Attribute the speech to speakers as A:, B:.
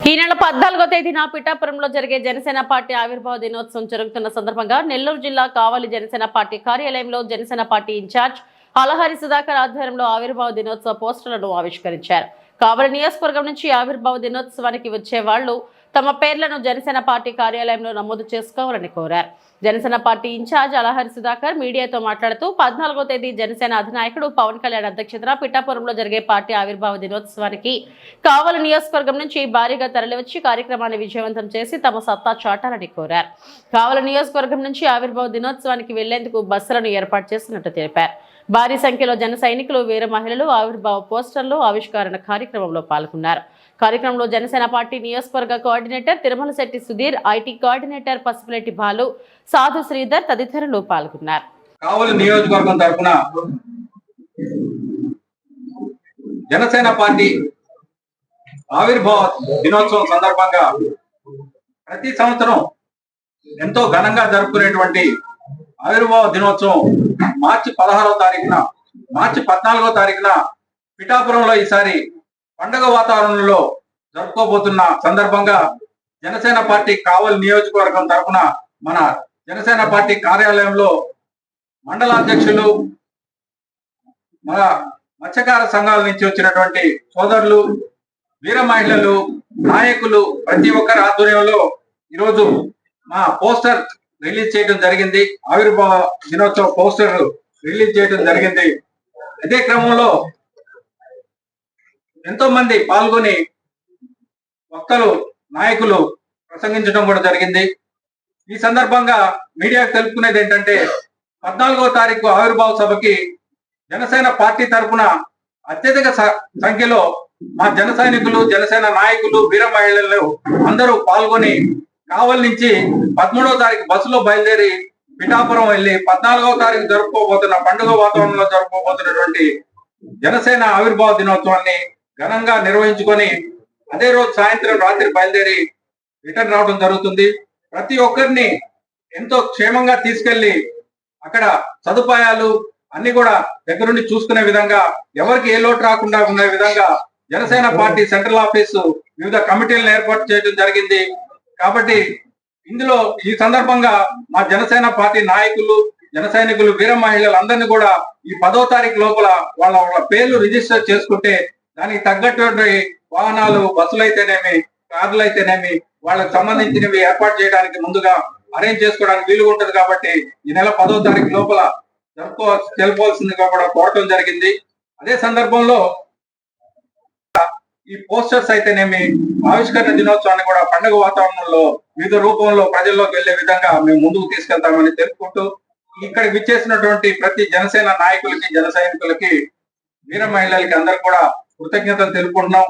A: ఈ నెల పద్నాలుగో తేదీన పిఠాపురంలో జరిగే జనసేన పార్టీ ఆవిర్భావ దినోత్సవం జరుగుతున్న సందర్భంగా నెల్లూరు జిల్లా కావలి జనసేన పార్టీ కార్యాలయంలో Janasena party in charge Alahari Sudhakar ఆధ్వర్యంలో ఆవిర్భావ దినోత్సవ పోస్టర్లను ఆవిష్కరించారు. కావలి నియోజకవర్గం నుంచి ఆవిర్భావ దినోత్సవానికి వచ్చే వాళ్ళు తమ పేర్లను జనసేన పార్టీ కార్యాలయంలో నమోదు చేసుకోవాలని కోరారు. Janasena party in charge Alahari Sudhakar మీడియాతో మాట్లాడుతూ పద్నాలుగో తేదీ జనసేన అధినాయకుడు పవన్ కళ్యాణ్ అధ్యక్షతన పిఠాపురంలో జరిగే పార్టీ ఆవిర్భావ దినోత్సవానికి కావలి నియోజకవర్గం నుంచి భారీగా తరలివచ్చి కార్యక్రమాన్ని విజయవంతం చేసి తమ సత్తా చాటాలని కోరారు. కావలి నియోజకవర్గం నుంచి ఆవిర్భావ దినోత్సవానికి వెళ్ళేందుకు బస్సులను ఏర్పాటు చేసినట్టు తెలిపారు. భారీ సంఖ్యలో జన సైనికులు వీర మహిళలు ఆవిర్భావ పోస్టర్లు ఆవిష్కరణ కార్యక్రమంలో పాల్గొన్నారు. కార్యక్రమంలో జనసేన పార్టీ నియోజకవర్గ coordinator Tirumala Setti Sudheer IT coordinator Pasupuleti Balu Sadhu Sridhar తదితరులు పాల్గొన్నారు.
B: కావలి నియోజకవర్గం తరఫున జనసేన పార్టీ ఆవిర్భావ దినోత్సవం సందర్భంగా ప్రతి సంవత్సరం ఎంతో ఘనంగా జరుపుకునేటువంటి ఆవిర్భావ దినోత్సవం మార్చి పదహారవ తారీఖున మార్చి పద్నాలుగో తారీఖున పిఠాపురంలో ఈసారి పండగ వాతావరణంలో జరుపుకోబోతున్న సందర్భంగా జనసేన పార్టీ కావలి నియోజకవర్గం తరఫున మన జనసేన పార్టీ కార్యాలయంలో మండల అధ్యక్షులు మన మత్స్యకార సంఘాల నుంచి వచ్చినటువంటి సోదరులు వీర మహిళలు నాయకులు ప్రతి ఒక్కరి ఆధ్వర్యంలో ఈరోజు మా పోస్టర్ రిలీజ్ చేయడం జరిగింది. ఆవిర్భావ దినోత్సవ పోస్టర్ రిలీజ్ చేయడం జరిగింది. అదే క్రమంలో ఎంతో మంది పాల్గొని వక్తలు నాయకులు ప్రసంగించడం కూడా జరిగింది. ఈ సందర్భంగా మీడియాకు తెలుపుకునేది ఏంటంటే పద్నాలుగో తారీఖు ఆవిర్భావ సభకి జనసేన పార్టీ తరఫున అత్యధిక స- సంఖ్యలో మా జన సైనికులు జనసేన నాయకులు వీర మహిళలు అందరూ పాల్గొని కావలి నుంచి పదమూడవ తారీఖు బస్సులో బయలుదేరి పిఠాపురం వెళ్ళి పద్నాలుగవ తారీఖు జరుపుకోబోతున్న పండుగ వాతావరణంలో జరుపుకోబోతున్నటువంటి జనసేన ఆవిర్భావ దినోత్సవాన్ని ఘనంగా నిర్వహించుకొని అదే రోజు సాయంత్రం రాత్రి బయలుదేరి రిటర్న్ రావడం జరుగుతుంది. ప్రతి ఒక్కరిని ఎంతో క్షేమంగా తీసుకెళ్ళి అక్కడ సదుపాయాలు అన్ని కూడా దగ్గరుండి చూసుకునే విధంగా ఎవరికి ఏ లోటు రాకుండా ఉండే విధంగా జనసేన పార్టీ సెంట్రల్ ఆఫీసు వివిధ కమిటీలను ఏర్పాటు చేయడం జరిగింది. కాబట్టి ఇందులో ఈ సందర్భంగా మా జనసేన పార్టీ నాయకులు జన సైనికులు వీర మహిళలు అందరినీ కూడా ఈ పదో తారీఖు లోపల వాళ్ళ వాళ్ళ పేర్లు రిజిస్టర్ చేసుకుంటే దానికి తగ్గటువంటి వాహనాలు బస్సులు అయితేనేమి కార్లు అయితేనేమి వాళ్ళకి సంబంధించినవి ఏర్పాటు చేయడానికి ముందుగా అరేంజ్ చేసుకోవడానికి వీలుగా ఉంటది కాబట్టి ఈ నెల పదో తారీఖు లోపల జరుపుకో తెలుపవలసిందిగా కూడా కోరటం జరిగింది. అదే సందర్భంలో ఈ పోస్టర్స్ అయితేనేమి ఆవిష్కరణ దినోత్సవాన్ని కూడా పండుగ వాతావరణంలో వివిధ రూపంలో ప్రజల్లోకి వెళ్ళే విధంగా మేము ముందుకు తీసుకెళ్తామని తెలుపుకుంటూ ఇక్కడ విచ్చేసినటువంటి ప్రతి జనసేన నాయకులకి జన సైనికులకి వీర మహిళలకి అందరు కూడా కృతజ్ఞతలు తెలుపుకుంటున్నాం.